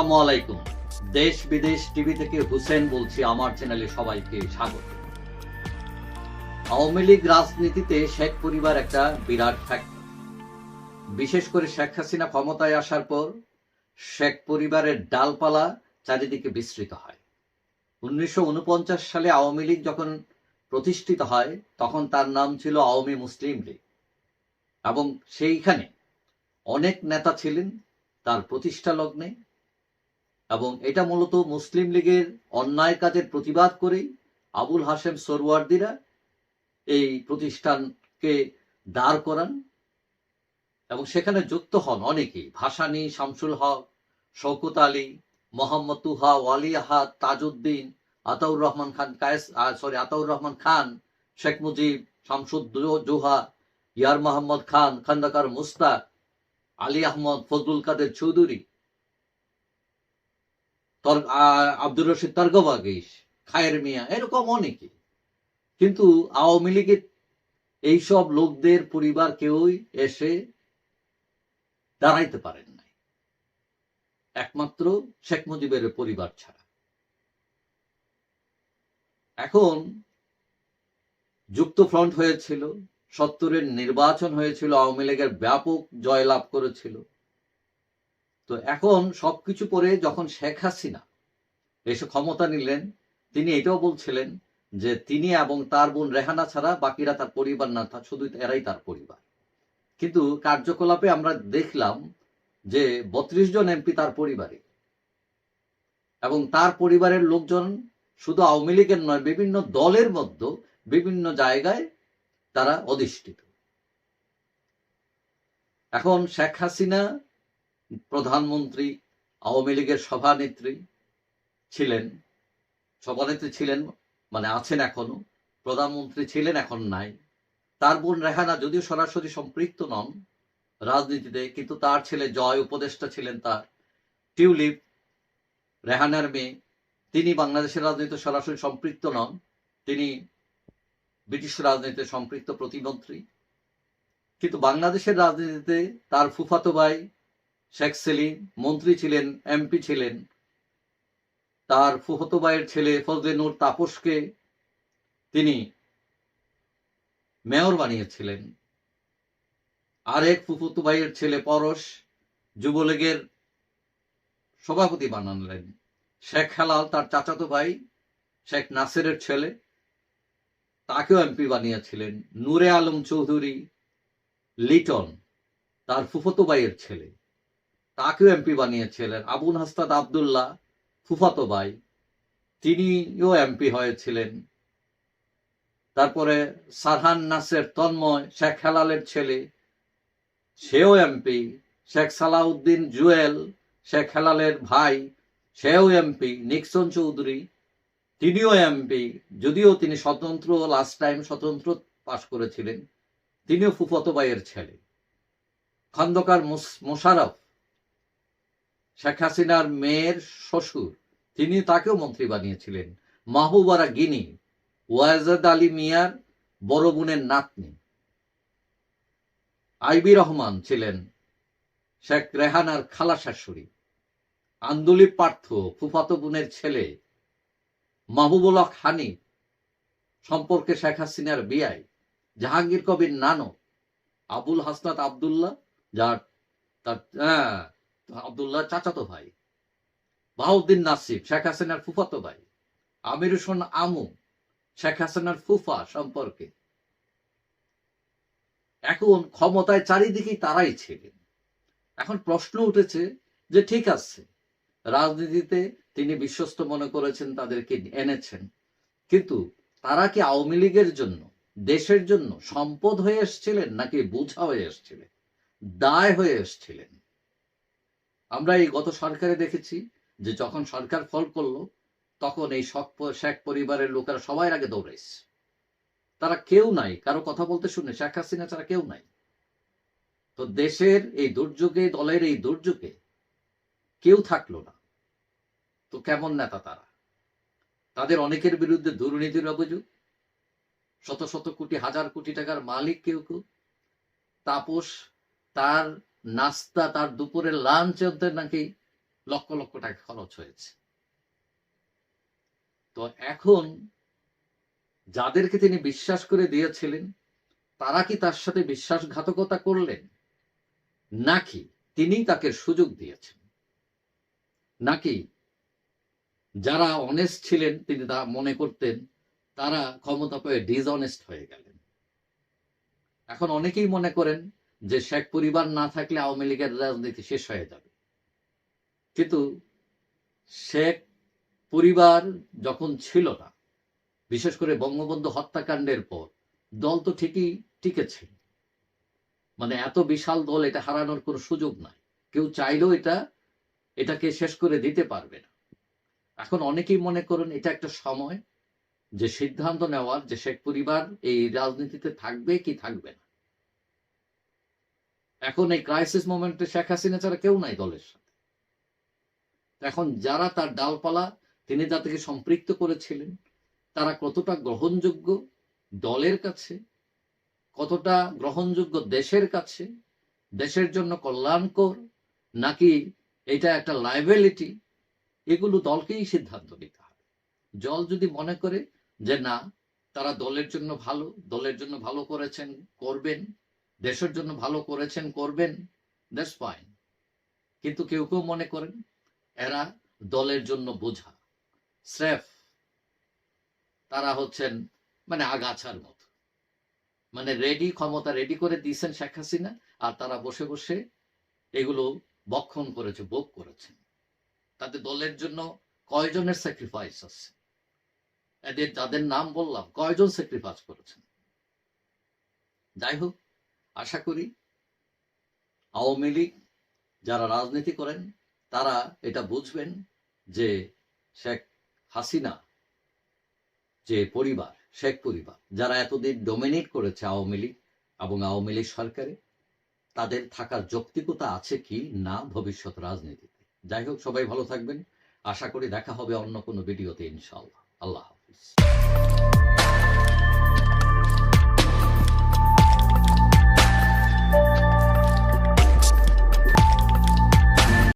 আসসালামু আলাইকুম। দেশ বিদেশ টিভি থেকে হুসেন বলছি, আমার চ্যানেলে সবাইকে স্বাগত। আওয়ামী লীগ রাজনীতিতে শেখ পরিবার একটা বিরাট ফ্যাক্টর। বিশেষ করে শেখ হাসিনা ক্ষমতায় আসার পর শেখ পরিবারের ডালপালা চারিদিকে বিস্তৃত হয়। উনিশশো উনপঞ্চাশ সালে আওয়ামী লীগ যখন প্রতিষ্ঠিত হয়, তখন তার নাম ছিল আওয়ামী মুসলিম লীগ। এবং সেইখানে অনেক নেতা ছিলেন, তার প্রতিষ্ঠা লগ্নে এবং এটা মূলত মুসলিম লীগের অন্যায় কাজের প্রতিবাদ করেই আবুল হাশেম সরওয়ার্দিরা এই প্রতিষ্ঠানকে দাঁড় করান এবং সেখানে যুক্ত হন অনেকেই। ভাসানী, শামসুল হক, শওকত আলী, মোহাম্মদ তুহা, ওয়ালি আহাদ, তাজউদ্দিন, আতাউর রহমান খান, কায়েস সরি আতাউর রহমান খান, শেখ মুজিব, শামসুদ জোহা, ইয়ার মোহাম্মদ খান, খন্দকার মুস্তাক, আলী আহমদ, ফজলুল কাদের চৌধুরী আব্দুর রশিদ তর্গবাগিস খায়ের মিয়া, এরকম অনেকে। কিন্তু আওয়ামী লীগের এইসব লোকদের পরিবার কেউই এসে দাঁড়াইতে পারেন নাই। একমাত্র শেখ মুজিবের পরিবার ছাড়া। এখন যুক্ত ফ্রন্ট হয়েছিল, সত্তরের নির্বাচন হয়েছিল, আওয়ামী লীগের ব্যাপক জয়লাভ করেছিল। তো এখন সবকিছু করে যখন শেখ হাসিনা এসে ক্ষমতা নিলেন, তিনি এটাও বলছিলেন যে তিনি এবং তার বোন রেহানা ছাড়া বাকিরা তার পরিবার না শুধু এরাই তার পরিবার। কিন্তু কার্যকলাপে আমরা দেখলাম যে বত্রিশ জন এমপি তার পরিবারে। এবং তার পরিবারের লোকজন শুধু আওয়ামী লীগের নয়, বিভিন্ন দলের মধ্যে বিভিন্ন জায়গায় তারা অধিষ্ঠিত। এখন শেখ হাসিনা প্রধানমন্ত্রী, আওয়ামী লীগের সভানেত্রী ছিলেন। সভানেত্রী ছিলেন মানে আছেন এখনও, প্রধানমন্ত্রী ছিলেন এখন নাই। তার বোন রেহানা যদিও সরাসরি সম্পৃক্ত নন রাজনীতিতে, কিন্তু তার ছেলে জয় উপদেষ্টা ছিলেন তার। টিউলিপ রেহানার মেয়ে, তিনি বাংলাদেশের রাজনীতিতে সরাসরি সম্পৃক্ত নন। তিনি ব্রিটিশ রাজনীতিতে সম্পৃক্ত প্রতিমন্ত্রী। কিন্তু বাংলাদেশের রাজনীতিতে তার ফুফাতো ভাই শেখ সেলিম মন্ত্রী ছিলেন, এমপি ছিলেন। তার ফুফতো ভাইয়ের ছেলে ফজলে নূর তাপসকে তিনি মেয়র বানিয়েছিলেন। আরেক ফুফতো ভাইয়ের ছেলে পরশ যুবলীগের সভাপতি বানালেন। শেখ হেলাল তার চাচাতো ভাই, শেখ নাসিরের ছেলে, তাকেও এমপি বানিয়েছিলেন। নূরে আলম চৌধুরী লিটন তার ফুফতো ভাইয়ের ছেলে। তাকেও এমপি বানিয়েছিলেন। আবুল হাস্তাদ আবদুল্লাহ, ফুফাতো ভাই, তিনিও এমপি হয়েছিলেন। তারপরে সারহান নাসের তন্ময়, শেখ হেলালের ছেলে, সেও এমপি শেখ সালাউদ্দিন জুয়েল, শেখ হেলালের ভাই, সেও এমপি নিক্সন চৌধুরী, তিনিও এমপি যদিও তিনি স্বতন্ত্র লাস্ট টাইম স্বতন্ত্র পাশ করেছিলেন। তিনিও ফুফতো ভাইয়ের ছেলে। খন্দকার মোশারফ শেখ হাসিনার মেয়ের শ্বশুর তিনি তাকেও মন্ত্রী বানিয়েছিলেন। মাহবুবারা গিনি ওয়াজেদ আলী মিয়ার বড় বোনের নাতনি। আইবি রহমান ছিলেন শেখ রেহানার খালা শাশুড়ি। আন্দুলি পার্থ ফুফাতো বোনের ছেলে। মাহবুবুল হক হানি সম্পর্কে শেখ হাসিনার বিয়াই জাহাঙ্গীর কবির নানো আবুল হাসনাত আবদুল্লাহ যার তার হ্যাঁ, আবদুল্লাহ চাচাতো ভাই বাহাউদ্দিন নাসিব, শেখ হাসিনার ফুফাতো ভাই, আমির হোসেন আমু, শেখ হাসিনার ফুফা সম্পর্কে। এখন ক্ষমতায় চারিদিকেই তারাই ছিলেন। এখন প্রশ্ন উঠেছে যে ঠিক আছে, রাজনীতিতে তিনি বিশ্বস্ত মনে করেছেন, তাদেরকে এনেছেন, কিন্তু তারা কি আওয়ামী লীগের জন্য, দেশের জন্য সম্পদ হয়ে এসছিলেন নাকি বোঝা হয়ে এসছিলেন, দায় হয়ে এসছিলেন? আমরা এই গত সরকারে দেখেছি যে যখন সরকার ফল করল, তখন এই শেখ পরিবারের লোকেরা সবাই আগে দৌড়াইছে তারা কেউ নাই, কারও কথা বলতে শুনে, শেখ হাসিনা ছাড়া কেউ নাই। তো দেশের এই দুর্যোগে, দলের এই দুর্যোগে কেউ থাকল না। তো কেমন নেতা তারা? তাদের অনেকের বিরুদ্ধে দুর্নীতির অভিযোগ। শত শত কোটি, হাজার কোটি টাকার মালিক কেউ কেউ। তাপস তার নাস্তা তার দুপুরের লাঞ্চ নাকি লক্ষ লক্ষ টাকা খরচ হয়েছে। তো এখন যাদেরকে তিনি বিশ্বাস করে দিয়েছিলেন, তারা কি তার সাথে বিশ্বাসঘাতকতা করলেন? নাকি তিনি তাকে সুযোগ দিয়েছেন? নাকি যারা অনেস্ট ছিলেন, তিনি তা মনে করতেন, তারা ক্ষমতা পেয়ে ডিসঅনেস্ট হয়ে গেলেন। এখন অনেকেই মনে করেন যে শেখ পরিবার না থাকলে আওয়ামী লীগের রাজনীতি শেষ হয়ে যাবে। কিন্তু শেখ পরিবার যখন ছিল না, বিশেষ করে বঙ্গবন্ধু হত্যাকাণ্ডের পর, দল তো ঠিকই টিকেছিল মানে এত বিশাল দল এটা হারানোর কোনো সুযোগ নাই। কেউ চাইলেও এটা, এটাকে শেষ করে দিতে পারবে না। এখন অনেকেই মনে করেন এটা একটা সময় যে সিদ্ধান্ত নেওয়ার, যে শেখ পরিবার এই রাজনীতিতে থাকবে কি থাকবে না। এখন এই ক্রাইসিস মোমেন্টে শেখ হাসিনা ছাড়া কেউ নাই দলের সাথে। এখন যারা তার ডালপালা, তিনি যাদেরকে সম্পৃক্ত করেছিলেন, তারা কতটা গ্রহণযোগ্য দলের কাছে, কতটা গ্রহণযোগ্য দেশের কাছে, দেশের জন্য কল্যাণকর, নাকি এটা একটা লাইবিলিটি এগুলো দলকেই সিদ্ধান্ত নিতে হবে। জল যদি মনে করে যে না, তারা দলের জন্য ভালো, দলের জন্য ভালো করেছেন, করবেন দেশের জন্য ভালো করেছেন, করবেন দ্যাটস ফাইন কিন্তু কেউ কেউ মনে করেন এরা দলের জন্য বোঝা। স্রেফ তারা হচ্ছেন মানে আগাছার মতো। মানে রেডি ক্ষমতা রেডি করে দিয়েছেন শেখ হাসিনা, আর তারা বসে বসে এগুলো বক্ষণ করেছে, ভোগ করেছেন। তাতে দলের জন্য কয়জনের স্যাক্রিফাইস আছে? এদের, যাদের নাম বললাম, কয়জন স্যাক্রিফাইস করেছেন? যাই হোক আশা করি আওয়ামী লীগ যারা রাজনীতি করেন, তারা এটা বুঝবেন যে শেখ হাসিনা যে পরিবার, শেখ পরিবার, যারা এতদিন ডোমিনেট করেছে আওয়ামী লীগ এবং আওয়ামী লীগ সরকারে, তাদের থাকার যৌক্তিকতা আছে কি না ভবিষ্যৎ রাজনীতিতে? যাই হোক, সবাই ভালো থাকবেন। আশা করি দেখা হবে অন্য কোনো ভিডিওতে ইনশাআল্লাহ। আল্লাহ হাফিজ।